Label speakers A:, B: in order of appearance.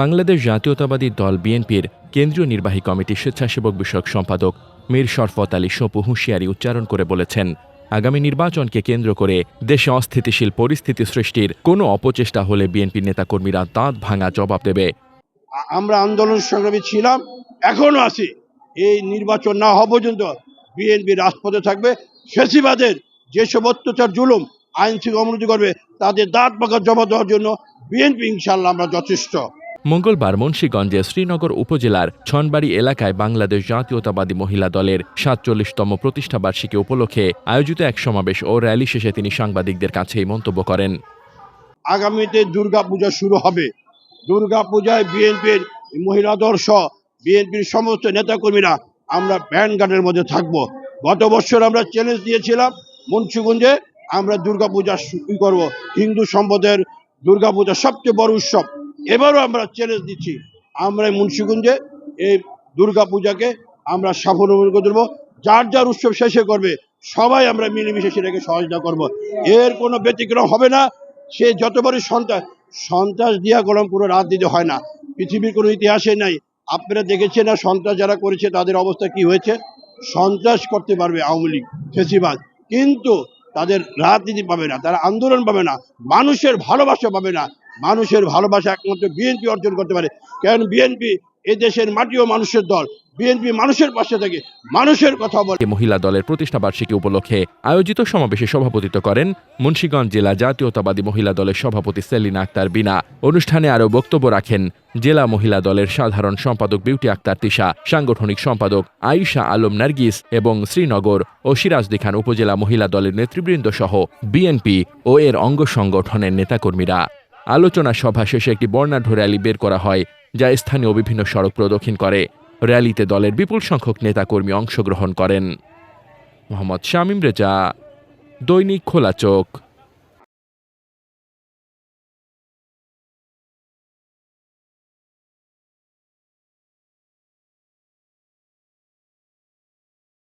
A: বাংলাদেশ জাতীয়তাবাদী দল বিএনপির কেন্দ্রীয় নির্বাহী কমিটির স্বেচ্ছাসেবক বিষয়ক সম্পাদক মীর শরফত আলী সপু হুঁশিয়ারি উচ্চারণ করে বলেছেন, আগামী নির্বাচনকে কেন্দ্র করে দেশে অস্থিতিশীল পরিস্থিতি সৃষ্টির কোনো অপচেষ্টা হলে বিএনপি নেতাকর্মীরা দাঁত ভাঙা জবাব দেবে।
B: আমরা আন্দোলন সংগ্রামী ছিলাম, এখনও আছি। এই নির্বাচন না হওয়া পর্যন্ত বিএনপি রাজপথে থাকবে। ফেসিবাদের যেসব অত্যাচার, জুলুম, আইন থেকে অবনতি করবে তাদের দাঁত পাকার জবাব দেওয়ার জন্য বিএনপি ইনশাল্লাহ আমরা যথেষ্ট।
A: মঙ্গলবার মুন্সীগঞ্জে শ্রীনগর উপজেলার ছনবাড়ি এলাকায় বাংলাদেশ জাতীয়তাবাদী মহিলা দলের সাতচল্লিশতম প্রতিষ্ঠাবার্ষিকী উপলক্ষে আয়োজিত এক সমাবেশ ও র্যালি শেষে তিনি সাংবাদিকদের কাছে এই মন্তব্য করেন।
B: আগামীতে দুর্গা পূজা শুরু হবে। দুর্গা পূজায় বিএনপির মহিলা সহ বিএনপির সমস্ত নেতাকর্মীরা আমরা ব্যান্ড গার্ডের মধ্যে থাকব। গত বছর আমরা চ্যালেঞ্জ দিয়েছিলাম মুন্সিগঞ্জে, আমরা দুর্গা পূজা শুরু করব। হিন্দু সম্প্রদায়ের দুর্গা পূজা সবচেয়ে বড় উৎসব। এবারও আমরা চ্যালেঞ্জ দিচ্ছি। আমরা মুন্সিগঞ্জে এই দুর্গা পূজাকে আমরা সাফল্য করে দেবো যার যার উৎসব শেষে করবে, সবাই আমরা মিলেমিশে সেটাকে সহযোগিতা করব। এর কোনো ব্যতিক্রম হবে না। সে যতবারই সন্ত্রাস সন্ত্রাস দিয়া কলম পুরো রাত দিতে হয় না। পৃথিবীর কোনো ইতিহাসে নাই। আপনারা দেখেছেন না সন্ত্রাস যারা করেছে, তাদের অবস্থা কি হয়েছে? সন্ত্রাস করতে পারবে আওয়ামী লীগ, ফেসিবাদ। কিন্তু তাদের রাজনীতি পাবে না, তারা আন্দোলন পাবে না, মানুষের ভালোবাসা পাবে না। মানুষের ভালোবাসা একমাত্র বিএনপি অর্জন করতে পারে। কারণ বিএনপি এ দেশের মাটি ও মানুষের দল বিএনপি মানুষের পাশে থাকে মানুষের কথা বলে।
A: মহিলা দলের প্রতিষ্ঠাবার্ষিকী উপলক্ষে আয়োজিত সমাবেশে সভাপতিত্ব করেন মুন্সীগঞ্জ জেলা জাতীয়তাবাদী মহিলা দলের সভাপতি সেলিনা আক্তার বিনা। অনুষ্ঠানে আরও বক্তব্য রাখেন জেলা মহিলা দলের সাধারণ সম্পাদক বিউটি আক্তার তিশা, সাংগঠনিক সম্পাদক আয়েশা আলম নার্গিস এবং শ্রীনগর ও সিরাজদি খান উপজেলা মহিলা দলের নেতৃবৃন্দ সহ বিএনপি ও এর অঙ্গ সংগঠনের নেতাকর্মীরা। আলোচনা সভা শেষে একটি বর্ণাঢ্য র্যালি বের করা হয়, যা স্থানীয় বিভিন্ন সড়ক প্রদক্ষিণ করে। র্যালিতে দলের বিপুল সংখ্যক নেতাকর্মী অংশগ্রহণ করেন। মোহাম্মদ শামীম রেজা, দৈনিক খোলা চোখ।